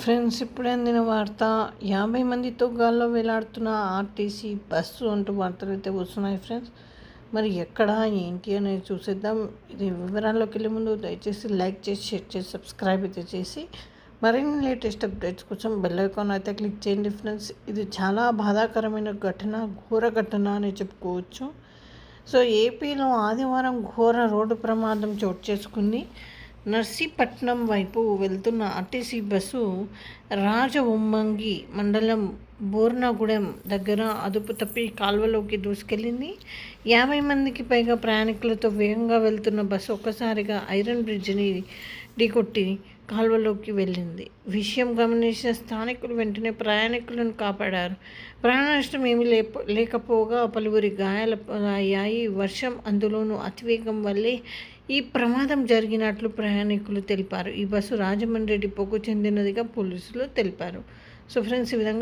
Friends ఇప్పుడే అందిన వార్త యాభై మందితో గాల్లో వేలాడుతున్న ఆర్టీసీ బస్సు అంటూ వార్తలు అయితే వస్తున్నాయి ఫ్రెండ్స్. మరి ఎక్కడ ఏంటి అనేది చూసేద్దాం. ఇది వివరాల్లోకి వెళ్ళే ముందు దయచేసి లైక్ చేసి షేర్ చేసి సబ్స్క్రైబ్ అయితే చేసి మరిన్ని లేటెస్ట్ అప్డేట్స్ కోసం బెల్ ఐకాన్ అయితే క్లిక్ చేయండి ఫ్రెండ్స్. ఇది చాలా బాధాకరమైన ఘటన ఘోర ఘటన అని చెప్పుకోవచ్చు. సో ఏపీలో ఆదివారం ఘోర రోడ్డు ప్రమాదం చోటు చేసుకుంది. నర్సీపట్నం వైపు వెళ్తున్న ఆర్టీసీ బస్సు రాజవొమ్మంగి మండలం బోర్నాగూడెం దగ్గర అదుపు తప్పి కాల్వలోకి దూసుకెళ్ళింది. యాభై మందికి పైగా ప్రయాణికులతో వేగంగా వెళ్తున్న బస్సు ఒక్కసారిగా ఐరన్ బ్రిడ్జిని ఢీకొట్టి కాల్వలోకి వెళ్ళింది. విషయం గమనించిన స్థానికులు వెంటనే ప్రయాణికులను కాపాడారు. ప్రాణ నష్టం ఏమీ లేప లేకపోగా పలువురి గాయాల అయ్యాయి. వర్షం అందులోనూ అతివేగం వల్లే ఈ ప్రమాదం జరిగినట్లు ప్రయాణికులు తెలిపారు. ఈ బస్సు రాజమండ్రి డిపోకు చెందినదిగా పోలీసులు తెలిపారు. సో ఫ్రెండ్స్ ఈ విధంగా